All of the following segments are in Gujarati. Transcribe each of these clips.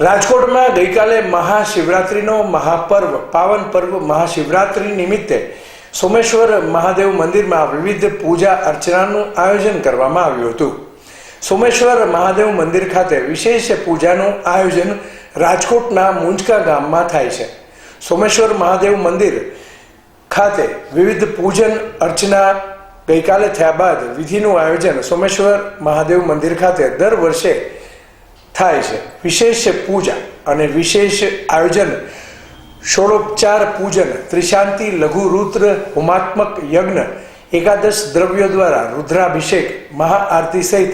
રાજકોટમાં ગઈકાલે મહાશિવરાત્રિનો મહાપર્વ, પાવન પર્વ મહાશિવરાત્રિ નિમિત્તે સોમેશ્વર મહાદેવ મંદિરમાં વિવિધ પૂજા અર્ચનાનું આયોજન કરવામાં આવ્યું હતું. સોમેશ્વર મહાદેવ મંદિર ખાતે વિશેષ પૂજાનું આયોજન રાજકોટના મુંજકા ગામમાં થાય છે. સોમેશ્વર મહાદેવ મંદિર ખાતે વિવિધ પૂજન અર્ચના ગઈકાલે થયા બાદ વિધિનું આયોજન સોમેશ્વર મહાદેવ મંદિર ખાતે દર વર્ષે થાય છે. વિશેષ પૂજા અને વિશેષ આયોજન. ષોડોપચાર પૂજન, ત્રિશાંતિ, લઘુ રુદ્ર, હોમાત્મક યજ્ઞ, એકાદશ દ્રવ્યો દ્વારા રુદ્રાભિષેક મહાઆરતી સહિત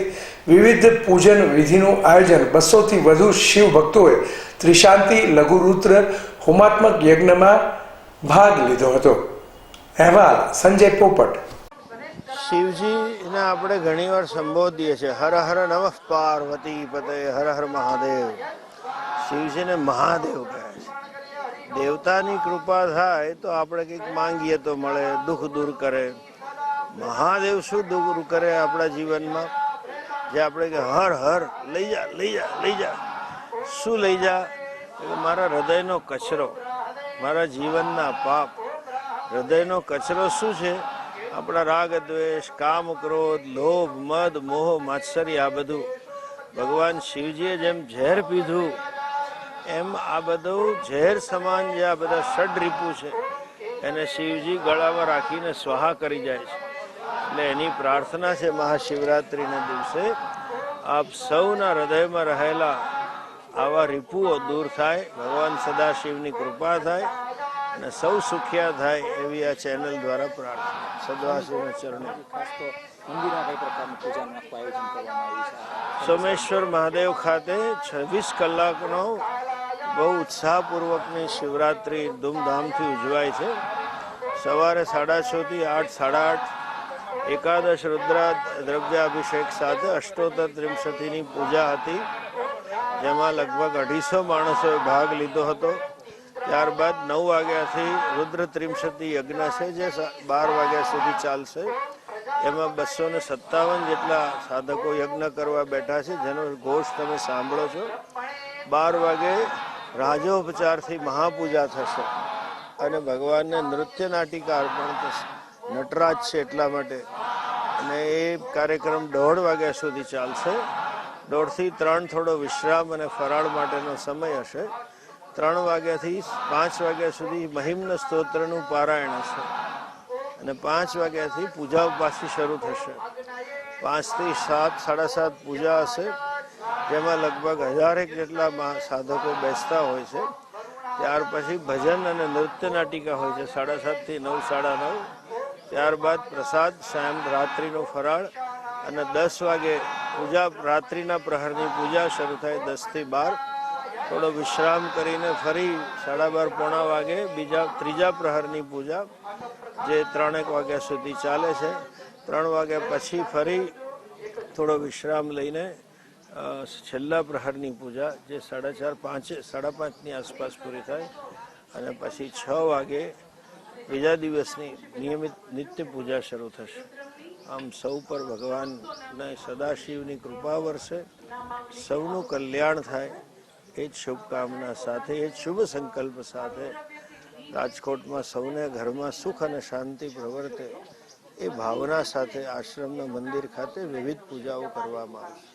વિવિધ પૂજન વિધિનું આયોજન. બસોથી વધુ શિવ ભક્તોએ ત્રિશાંતિ, લઘુ રુદ્ર, હોમાત્મક યજ્ઞમાં ભાગ લીધો હતો. અહેવાલ સંજય પોપટ. શિવજીને આપણે ઘણીવાર સંબોધીએ છીએ, હર હર નમઃ પાર્વતી પતે, હર હર મહાદેવ. શિવજીને મહાદેવ કહે છે. દેવતાની કૃપા થાય તો આપણે કંઈક માંગીએ તો મળે, દુઃખ દૂર કરે. મહાદેવ શું દૂર કરે આપણા જીવનમાં? જે આપણે કે હર હર, લઈ જા લઈ જા લઈ જા. શું લઈ જા? મારા હૃદયનો કચરો, મારા જીવનના પાપ. હૃદયનો કચરો શું છે? આપણા રાગ, દ્વેષ, કામ, ક્રોધ, લોભ, મદ, મોહ, માત્સર્ય, આ બધું ભગવાન શિવજીએ જેમ ઝેર પીધું, એમ આ બધું ઝેર સમાન જે આ બધા ષડ રીપુ છે, એને શિવજી ગળામાં રાખીને સ્વાહા કરી જાય છે. એટલે એની પ્રાર્થના છે મહાશિવરાત્રિના દિવસે, આપ સૌના હૃદયમાં રહેલા આવા રીપુઓ દૂર થાય, ભગવાન સદાશિવની કૃપા થાય અને સૌ સુખિયા થાય એવી આ ચેનલ દ્વારા પ્રાર્થના. સદવાસીના ચરણે ખાસ તો મંદિરમાં કઈ પ્રકારની પૂજાનું આયોજન કરવામાં આવ્યું છે. સોમેશ્વર મહાદેવ ખાતે છવ્વીસ કલાકનો બહુ ઉત્સાહપૂર્વકની શિવરાત્રિ ધૂમધામથી ઉજવાય છે. સવારે સાડા છ થી આઠ, સાડા આઠ એકાદશ રુદ્રા દ્રવ્યાભિષેક સાથે અષ્ટોત્તર ત્રિમસતીની પૂજા હતી, જેમાં લગભગ અઢીસો માણસોએ ભાગ લીધો હતો. ત્યારબાદ નવ વાગ્યાથી રુદ્ર ત્રિમશતી યજ્ઞ છે, જે બાર વાગ્યા સુધી ચાલશે. એમાં બસો ને સત્તાવન જેટલા સાધકો યજ્ઞ કરવા બેઠા છે, જેનો ઘોષ તમે સાંભળો છો. બાર વાગે રાજોપચારથી મહાપૂજા થશે અને ભગવાનને નૃત્ય નાટિકા અર્પણ થશે. નટરાજ છે એટલા માટે. અને એ કાર્યક્રમ દોઢ વાગ્યા સુધી ચાલશે. દોઢથી ત્રણ થોડો વિશ્રામ અને ફરાળ માટેનો સમય હશે. ત્રણ વાગ્યાથી પાંચ વાગ્યા સુધી મહિમ્ન સ્તોત્રનું પારાયણ હશે. અને પાંચ વાગ્યાથી પૂજા પાછી શરૂ થશે. પાંચથી સાત, સાડા સાત પૂજા હશે. જેમાં લગભગ હજારેક જેટલા સાધકો બેસતા હોય છે. ત્યાર પછી ભજન અને નૃત્ય નાટિકા હોય છે. સાડા સાતથી નવ, સાડા નવ. ત્યારબાદ પ્રસાદ સાયમ રાત્રિનો ફરાળ અને દસ વાગે પૂજા, રાત્રિના પ્રહરની પૂજા શરૂ થાય દસથી બાર. થોડો વિશ્રામ કરીને ફરી સાડા બાર પોણા વાગે બીજા, ત્રીજા પ્રહરની પૂજા, જે ત્રણેક વાગ્યા સુધી ચાલે છે. ત્રણ વાગ્યા પછી ફરી થોડો વિશ્રામ લઈને છેલ્લા પ્રહરની પૂજા, જે સાડા ચાર પાંચે, સાડા પાંચની આસપાસ પૂરી થાય અને પછી છ વાગે બીજા દિવસની નિયમિત નિત્ય પૂજા શરૂ થશે. આમ સૌ પર ભગવાનને સદાશિવની કૃપા વરસે. સૌનું કલ્યાણ થાય. એ જ શુભકામના સાથે, એ જ શુભ સંકલ્પ સાથે રાજકોટમાં સૌને ઘરમાં સુખ અને શાંતિ પ્રવર્તે એ ભાવના સાથે આશ્રમના મંદિર ખાતે વિવિધ પૂજાઓ કરવામાં આવશે.